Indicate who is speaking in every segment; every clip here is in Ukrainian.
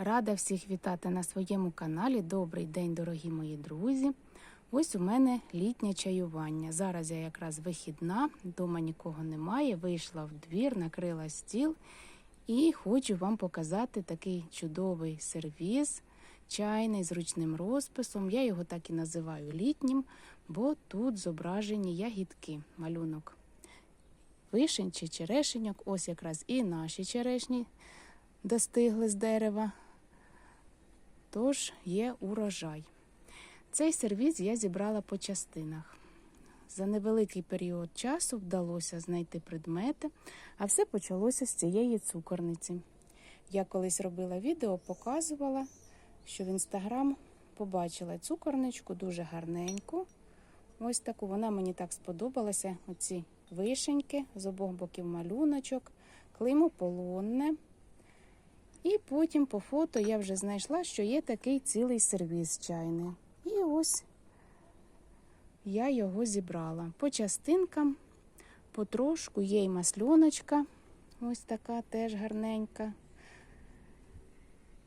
Speaker 1: Рада всіх вітати на своєму каналі. Добрий день, дорогі мої друзі. Ось у мене літнє чаювання. Зараз я якраз вихідна, вдома нікого немає. Вийшла в двір, накрила стіл і хочу вам показати такий чудовий сервіз, чайний з ручним розписом. Я його так і називаю літнім, бо тут зображені ягідки, малюнок. Вишень чи черешеньок, ось якраз і наші черешні достигли з дерева. Тож є урожай. Цей сервіз я зібрала по частинах. За невеликий період часу вдалося знайти предмети, а все почалося з цієї цукорниці. Я колись робила відео, показувала, що в інстаграм побачила цукорничку дуже гарненьку. Ось таку вона мені так сподобалася. Оці вишеньки з обох боків малюночок, клеймо. Потім по фото я вже знайшла, що є такий цілий сервіз чайний. І ось я його зібрала по частинкам, потрошку є й масльоночка, ось така теж гарненька.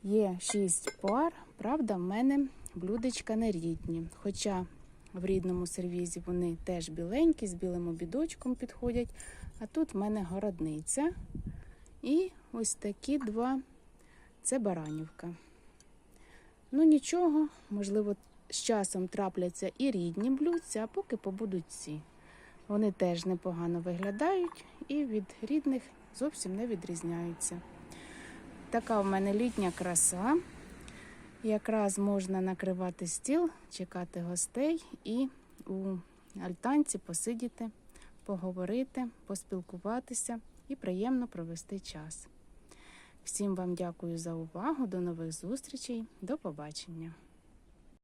Speaker 1: Є шість пар, правда, в мене блюдечка не рідні. Хоча в рідному сервізі вони теж біленькі, з білим обідочком підходять. А тут в мене городниця. І ось такі два це баранівка. Ну нічого, можливо, з часом трапляться і рідні блюдця, а поки побудуть ці. Вони теж непогано виглядають і від рідних зовсім не відрізняються. Така в мене літня краса. Якраз можна накривати стіл, чекати гостей і у альтанці посидіти, поговорити, поспілкуватися і приємно провести час. Всім вам дякую за увагу. До нових зустрічей. До побачення.